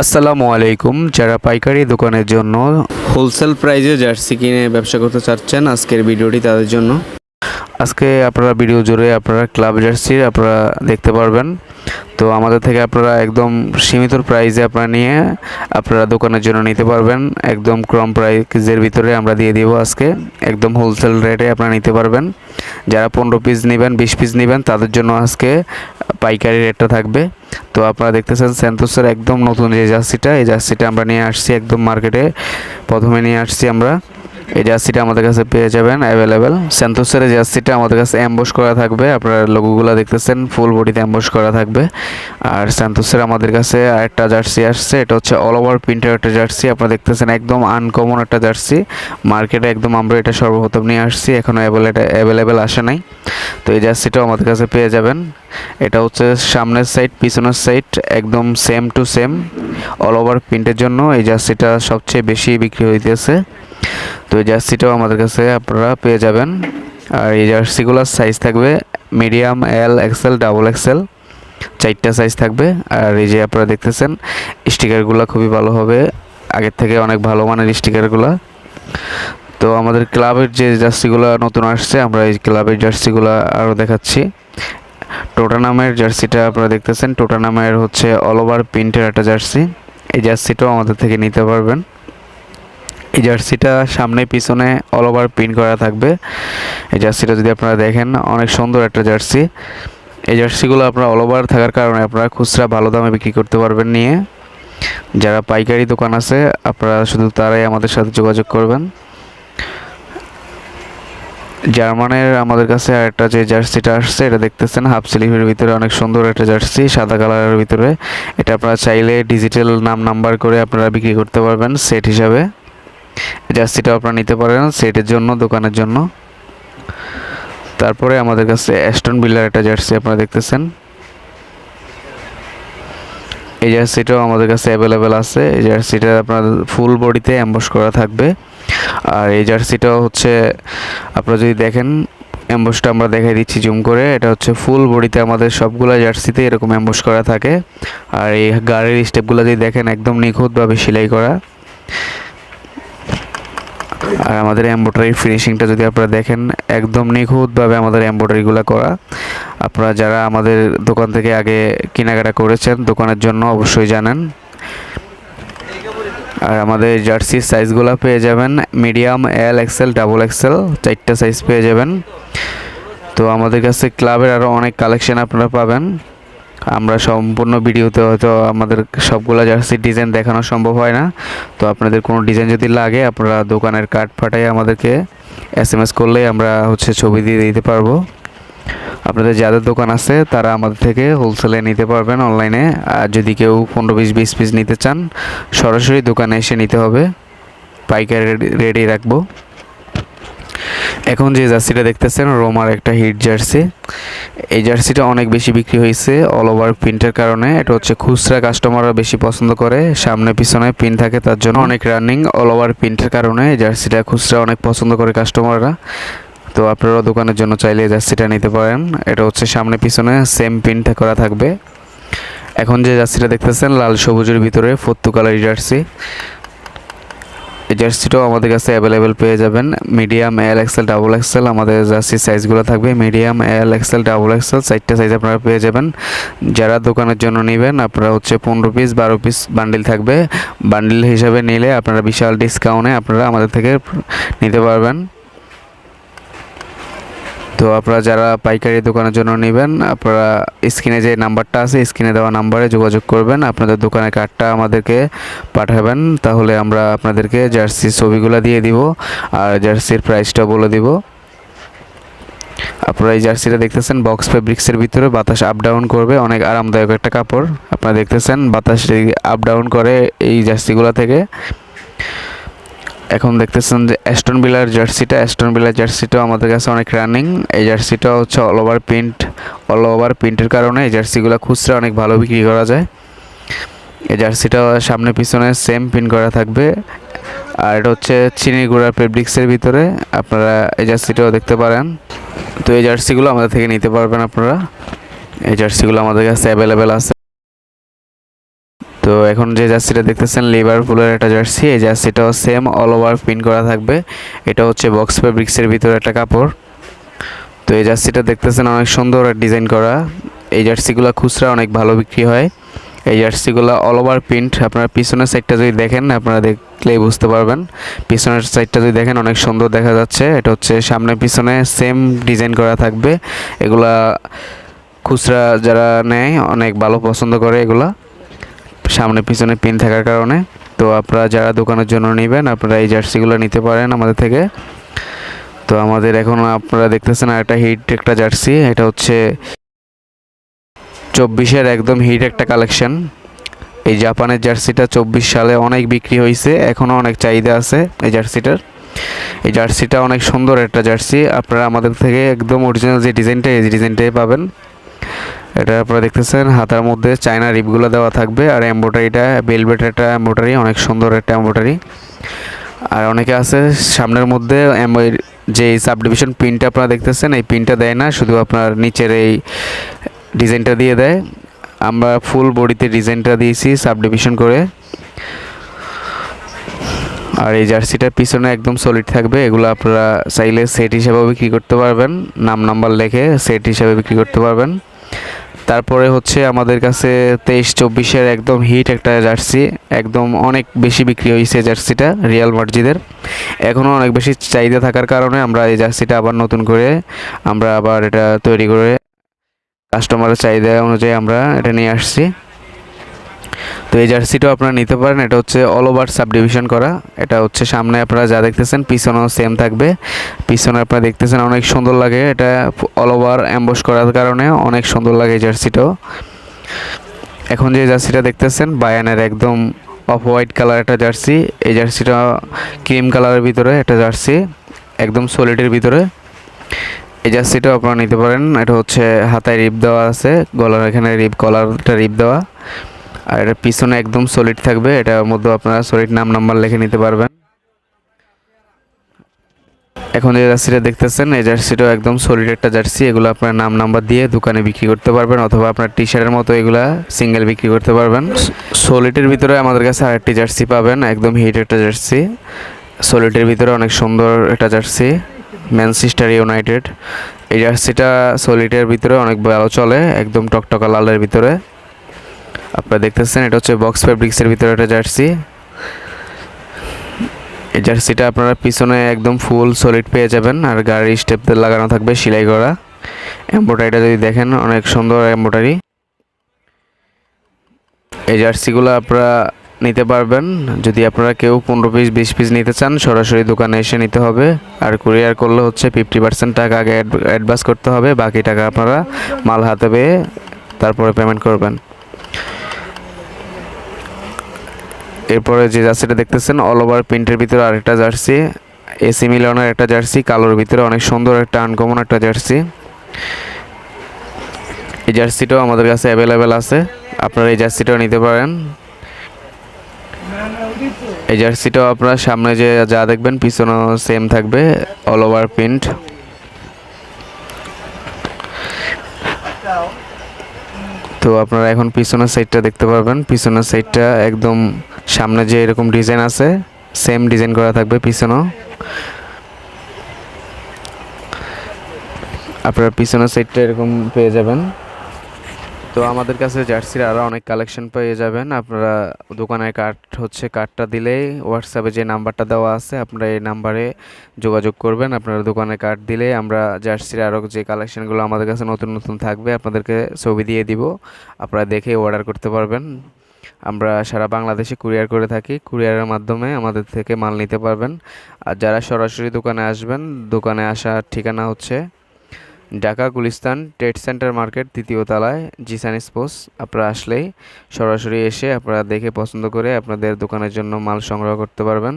আসসালামু আলাইকুম। যারা পাইকারি দোকানের জন্য হোলসেল প্রাইজে জার্সি কিনে ব্যবসা করতে চাচ্ছেন আজকের ভিডিওটি তাদের জন্য। আজকে আপনারা ভিডিও জুড়ে আপনারা ক্লাব জার্সি আপনারা দেখতে পারবেন। তো আমাদের থেকে আপনারা একদম সীমিত প্রাইজে আপনারা নিয়ে আপনারা দোকানের জন্য নিতে পারবেন। একদম ক্রম প্রাইজের ভিতরে আমরা দিয়ে দিব আজকে। একদম হোলসেল রেটে আপনারা নিতে পারবেন। যারা পনেরো পিস নেবেন বিশ পিস নেবেন তাদের জন্য আজকে পাইকারি রেটটা থাকবে। তো আপনারা দেখতেছেন স্যান্তোসের একদম নতুন যে জার্সিটা, এই জার্সিটা আমরা নিয়ে আসছি একদম মার্কেটে। প্রথমে নিয়ে আসছি আমরা। এই জার্সিটা আমাদের কাছে পেয়ে যাবেন অ্যাভেলেবেল স্যান্তোসের জার্সিটা আমাদের কাছে অ্যাম্বস করা থাকবে। আপনারা লোগোগুলো দেখতেছেন ফুল বডিতে অ্যাম্বস করা থাকবে। আর স্যান্তোসের আমাদের কাছে আরেকটা জার্সি আসছে, এটা হচ্ছে অল ওভার প্রিন্টের একটা জার্সি। আপনারা দেখতেছেন, একদম আনকমন একটা জার্সি। মার্কেটে একদম আমরা এটা সর্বপ্রথম নিয়ে আসছি এখনও অ্যাভেলেবেল আসে নাই। তো এই জার্সিটাও আমাদের কাছে পেয়ে যাবেন। এটা হচ্ছে সামনের সাইড পিছনের সাইড একদম same to same all over প্রিন্টের জন্য। এই জার্সিটা সবচেয়ে বেশি বিক্রি হইতেছে। তো এই জার্সিটাও আমাদের কাছে আপনারা পেয়ে যাবেন। আর এই জার্সিগুলোর সাইজ থাকবে medium L XL double XL চারটা সাইজ থাকবে। আর এই যে আপনারা দেখতেছেন স্টিকারগুলো খুবই ভালো হবে। আগের থেকে অনেক ভালো মানের স্টিকারগুলো তো আমাদের ক্লাবের যে জার্সিগুলো নতুন আসছে, আমরা এই ক্লাবের জার্সিগুলো আরও দেখাচ্ছি। টোটা নামের জার্সিটা আপনারা দেখতেছেন। টোটা নামের হচ্ছে অল ওভার প্রিন্টের একটা জার্সি। এই জার্সিটাও আমাদের থেকে নিতে পারবেন। এই জার্সিটা সামনে পিছনে অল ওভার প্রিন্ট করা থাকবে। এই জার্সিটা যদি আপনারা দেখেন, অনেক সুন্দর একটা জার্সি। এই জার্সিগুলো আপনারা অল ওভার থাকার কারণে আপনারা খুচরা ভালো দামে বিক্রি করতে পারবেন নিয়ে। যারা পাইকারি দোকান আছে, আপনারা শুধু তারাই আমাদের সাথে যোগাযোগ করবেন। জার্মানের আমাদের কাছে একটা যে জার্সিটা আসছে, এটা দেখতেছেন, হাফ স্লিভের ভিতরে অনেক সুন্দর একটা জার্সি, সাদা কালারের ভিতরে। এটা আপনারা চাইলে ডিজিটাল নাম নাম্বার করে আপনারা বিক্রি করতে পারবেন সেট হিসাবে। জার্সিটা আপনারা নিতে পারেন সেটের জন্য, দোকানের জন্য। তারপরে আমাদের কাছে অ্যাস্টন বিল্লার একটা জার্সি আপনারা দেখতেছেন। এই জার্সিটাও আমাদের কাছে অ্যাভেলেবেল আছে। এই জার্সিটা আপনার ফুল বডিতে অ্যাম্বস করা থাকবে। আর এই জার্সিটাও হচ্ছে, আপনারা যদি দেখেন অ্যাম্বসটা আমরা দেখাই দিচ্ছি জুম করে। এটা হচ্ছে ফুল বডিতে আমাদের সবগুলো জার্সিতে এরকম অ্যাম্বস করা থাকে। আর এই গাড়ির স্টেপগুলো যদি দেখেন, একদম নিখুঁতভাবে সেলাই করা। আর আমাদের এমব্রয়ডারি ফিনিশিংটা যদি আপনারা দেখেন, একদম নিখুঁতভাবে আমাদের এমব্রয়ডারিগুলো করা। আপনারা যারা আমাদের দোকান থেকে আগে কেনাকাটা করেছেন, দোকানের জন্য অবশ্যই জানেন। আর আমাদের জার্সির সাইজগুলো পেয়ে যাবেন। Medium L XL double XL চারটা সাইজ পেয়ে যাবেন। তো আমাদের কাছে ক্লাবের আরও অনেক কালেকশন আপনারা পাবেন। আমরা সম্পূর্ণ ভিডিওতে হয়তো আমাদের সবগুলো জার্সির ডিজাইন দেখানো সম্ভব হয় না। তো আপনাদের কোনো ডিজাইন যদি লাগে, আপনারা দোকানের কার্ড ফাটাই আমাদেরকে এস এম এস করলেই আমরা হচ্ছে ছবি দিয়ে দিতে পারব। আপনাদের যাদের দোকান আছে, তারা আমাদের থেকে হোলসেলে নিতে পারবেন অনলাইনে আর যদি কেউ পনেরো পিস বিশ পিস নিতে চান, সরাসরি দোকানে এসে নিতে হবে। পাইকারি রেডি রাখব। এখন যে জার্সিটা দেখতেছেন, রোমার একটা হিট জার্সি। এই জার্সিটা অনেক বেশি বিক্রি হয়েছে অল ওভার প্রিন্টের কারণে। এটা হচ্ছে খুচরা কাস্টমাররা বেশি পছন্দ করে। সামনে পিছনে পিন থাকে, তার জন্য অনেক রানিং অল ওভার প্রিন্টের কারণে এই জার্সিটা খুচরা অনেক পছন্দ করে কাস্টমাররা তো আপনারা দোকানের জন্য চাইলে এই জার্সিটা নিতে পারেন। এটা হচ্ছে সামনে পিছনে সেম প্রিন্ট করা থাকবে। এখন যে জার্সিটা দেখতেছেন, লাল সবুজের ভিতরে ফত্তু জার্সি। এই জার্সিটাও আমাদের কাছে অ্যাভেলেবেল পেয়ে যাবেন। Medium L XL double XL আমাদের জার্সি সাইজগুলো থাকবে। Medium L XL double XL চারটে সাইজ আপনারা পেয়ে যাবেন। যারা দোকানের জন্য নেবেন, আপনারা হচ্ছে পনেরো পিস বারো পিস বান্ডিল থাকবে। বান্ডিল হিসাবে নিলে আপনারা বিশাল ডিসকাউন্টে আপনারা আমাদের থেকে নিতে পারবেন। তো আপনারা যারা পাইকারি দোকানের জন্য নেবেন, আপনারা স্ক্রিনে যে নাম্বারটা আছে, স্ক্রিনে দেওয়া নাম্বারে যোগাযোগ করবেন। আপনাদের দোকানের কার্ডটা আমাদেরকে পাঠাবেন, তাহলে আমরা আপনাদেরকে জার্সির ছবিগুলো দিয়ে দিব আর জার্সির প্রাইসটা বলে দিব। আপনারা এই জার্সিটা দেখতেছেন, বক্স ফেব্রিক্সের ভিতরে বাতাস আপ ডাউন করবে, অনেক আরামদায়ক একটা কাপড়। আপনারা দেখতেছেন, বাতাস আপ ডাউন করে এই জার্সিগুলো থেকে। এখন দেখতেছেন যে অ্যাস্টন বিলার জার্সিটা অ্যাস্টন বিলার জার্সিটাও আমাদের কাছে অনেক রানিং এই জার্সিটা হচ্ছে all over print all over প্রিন্টের কারণে এই জার্সিগুলো খুচরা অনেক ভালো বিক্রি করা যায়। এই জার্সিটা সামনে পিছনে সেম প্রিন্ট করা থাকবে। আর এটা হচ্ছে চিনি গুঁড়া ফেব্রিক্সের ভিতরে, আপনারা এই জার্সিটাও দেখতে পারেন। তো এই জার্সিগুলো আমাদের থেকে নিতে পারবেন আপনারা। এই জার্সিগুলো আমাদের কাছে অ্যাভেলেবেল আছে। তো এখন যে জার্সিটা দেখতেছেন লিভারপুলের একটা জার্সি। এই জার্সিটাও সেম অল ওভার প্রিন্ট করা থাকবে। এটা হচ্ছে বক্স ফেব্রিক্সের ভিতরে একটা কাপড়। তো এই জার্সিটা দেখতেছেন, অনেক সুন্দর ডিজাইন করা। এই জার্সিগুলো খুচরা, অনেক ভালো বিক্রি হয়। এই জার্সিগুলো অল ওভার প্রিন্ট আপনার পিছনের সাইডটা যদি দেখেন, আপনারা দেখলেই বুঝতে পারবেন। পিছনের সাইডটা যদি দেখেন, অনেক সুন্দর দেখা যাচ্ছে। এটা হচ্ছে সামনে পিছনে সেম ডিজাইন করা থাকবে। এগুলা খুচরা যারা নেয়, অনেক ভালো পছন্দ করে এগুলা। সামনে পিছনে পিন থাকার কারণে। তো আপনারা যারা দোকানের জন্য নেবেন, আপনারা এই জার্সিগুলো নিতে পারেন আমাদের থেকে। তো আমাদের এখন আপনারা দেখতেছেন একটা হিট একটা জার্সি, এটা হচ্ছে চব্বিশের একদম হিট একটা কালেকশন এই জাপানের জার্সিটা চব্বিশ সালে অনেক বিক্রি হয়েছে, এখনও অনেক চাহিদা আছে এই জার্সিটার। এই জার্সিটা অনেক সুন্দর একটা জার্সি, আপনারা আমাদের থেকে একদম অরিজিনাল যে ডিজাইনটা এই ডিজাইনটাই পাবেন। এটা আপনারা দেখতেছেন, হাতার মধ্যে চায়না রিপগুলো দেওয়া থাকবে আর এম্ব্রয়ডারিটা বেলভেট একটা এম্ব্রয়ডারি অনেক সুন্দর একটা এম্ব্রয়ডারি আর অনেকে আছে সামনের মধ্যে যে সাবডিভিশন পিনটা আপনারা দেখতেছেন, এই পিনটা দেয় না, শুধু আপনার নিচের এই ডিজাইনটা দিয়ে দেয়। আমরা ফুল বডিতে ডিজাইনটা দিয়েছি সাবডিভিশন করে। আর এই জার্সিটার পিছনে একদম সলিড থাকবে, এগুলো আপনারা চাইলে সেট হিসাবেও বিক্রি করতে পারবেন, নাম নাম্বার লেখে সেট হিসাবে বিক্রি করতে পারবেন। তারপরে হচ্ছে আমাদের কাছে তেইশ চব্বিশের একদম হিট একটা জার্সি, একদম অনেক বেশি বিক্রি হয়েছে জার্সিটা, রিয়াল মার্জিদের। এখনও অনেক বেশি চাহিদা থাকার কারণে আমরা এই জার্সিটা আবার নতুন করে আমরা আবার এটা তৈরি করে কাস্টমারের চাহিদা অনুযায়ী আমরা এটা নিয়ে আসছি। তো এই জার্সিটাও আপনারা নিতে পারেন। এটা হচ্ছে অল ওভার সাবডিভিশন করা। এটা হচ্ছে সামনে আপনারা যা দেখতেছেন, পিছনেও সেম থাকবে। পিছনে আপনারা দেখতেছেন অনেক সুন্দর লাগে। এটা অল ওভার অ্যাম্বস করার কারণে অনেক সুন্দর লাগে এই জার্সিটাও। এখন যে জার্সিটা দেখতেছেন, বায়ানের একদম অফ হোয়াইট কালার একটা জার্সি। এই জার্সিটা ক্রিম কালারের ভিতরে একটা জার্সি, একদম সলিডের ভিতরে। এই জার্সিটাও আপনারা নিতে পারেন। এটা হচ্ছে হাতায় রিপ দেওয়া আছে। গলার এখানে রিপ কলারটা রিপ দেওয়া। আর এটা পিছনে একদম সলিড থাকবে। এটার মধ্যে আপনারা সলিড নাম নাম্বার লিখে নিতে পারবেন। এখন যে জার্সিটা দেখতেছেন, এই জার্সিটাও একদম সলিড একটা জার্সি। এগুলো আপনার নাম নাম্বার দিয়ে দোকানে বিক্রি করতে পারবেন অথবা আপনার টি শার্টের মতো এগুলা সিঙ্গেল বিক্রি করতে পারবেন। সলিডের ভিতরে আমাদের কাছে আরেকটি জার্সি পাবেন, একদম হিট একটা জার্সি। সলিডের ভিতরে অনেক সুন্দর একটা জার্সি ম্যানচেস্টার ইউনাইটেড এই জার্সিটা সলিডের ভিতরে অনেক ভালো চলে, একদম টকটকা লালের ভিতরে। আপনারা দেখতেছেন, এটা হচ্ছে বক্স ফেব্রিক্সের ভিতরে একটা জার্সি। এই জার্সিটা আপনারা পিছনে একদম ফুল সলিড পেয়ে যাবেন, আর গাড়ির স্টেপদের লাগানো থাকবে সেলাই করা। এম্ব্রয়ডারিটা যদি দেখেন, অনেক সুন্দর এম্ব্রয়ডারি এই জার্সিগুলো আপনারা নিতে পারবেন, যদি আপনারা কেউ পনেরো পিস বিশ পিস নিতে চান, সরাসরি দোকানে এসে নিতে হবে। আর কুরিয়ার করলে হচ্ছে ফিফটি পার্সেন্ট টাকা আগে অ্যাডভান্স করতে হবে, বাকি টাকা আপনারা মাল হাতে পেয়ে তারপরে পেমেন্ট করবেন। এরপরে যে জার্সিটা দেখতেছেন অল ওভার প্রিন্টের ভিতরে আরেকটা জার্সি এসি মিলনের একটা জার্সি, কালোর ভিতরে অনেক সুন্দর একটা আনকমন একটা জার্সি। এই জার্সিটাও আমাদের কাছে অ্যাভেলেবেল আছে, আপনারা এই জার্সিটাও নিতে পারেন। এই জার্সিটাও আপনার সামনে যে যা দেখবেন, পিছনেও সেম থাকবে অল ওভার প্রিন্ট তো আপনারা এখন পিছনের সাইডটা দেখতে পারবেন। পিছনের সাইডটা একদম সামনে যে এরকম ডিজাইন আছে সেম ডিজাইন করা থাকবে পিছনেও। আপনারা পিছনের সাইডটা এরকম পেয়ে যাবেন। তো আমাদের কাছে জার্সির আরও অনেক কালেকশন পেয়ে যাবেন। আপনারা দোকানের কার্ড হচ্ছে কার্ডটা দিলেই হোয়াটসঅ্যাপে যে নাম্বারটা দেওয়া আছে, আপনারা এই নাম্বারে যোগাযোগ করবেন। আপনারা দোকানে কার্ড দিলে আমরা জার্সির আরও যে কালেকশনগুলো আমাদের কাছে নতুন নতুন থাকবে, আপনাদেরকে ছবি দিয়ে দিব। আপনারা দেখে অর্ডার করতে পারবেন। আমরা সারা বাংলাদেশে কুরিয়ার করে থাকি। কুরিয়ারের মাধ্যমে আমাদের থেকে মাল নিতে পারবেন। আর যারা সরাসরি দোকানে আসবেন, দোকানে আসার ঠিকানা হচ্ছে Dhaka Gulistan trade centre market তৃতীয় তলায় জিসান স্পোর্টস। আপনারা আসলেই সরাসরি এসে আপনারা দেখে পছন্দ করে আপনাদের দোকানের জন্য মাল সংগ্রহ করতে পারবেন।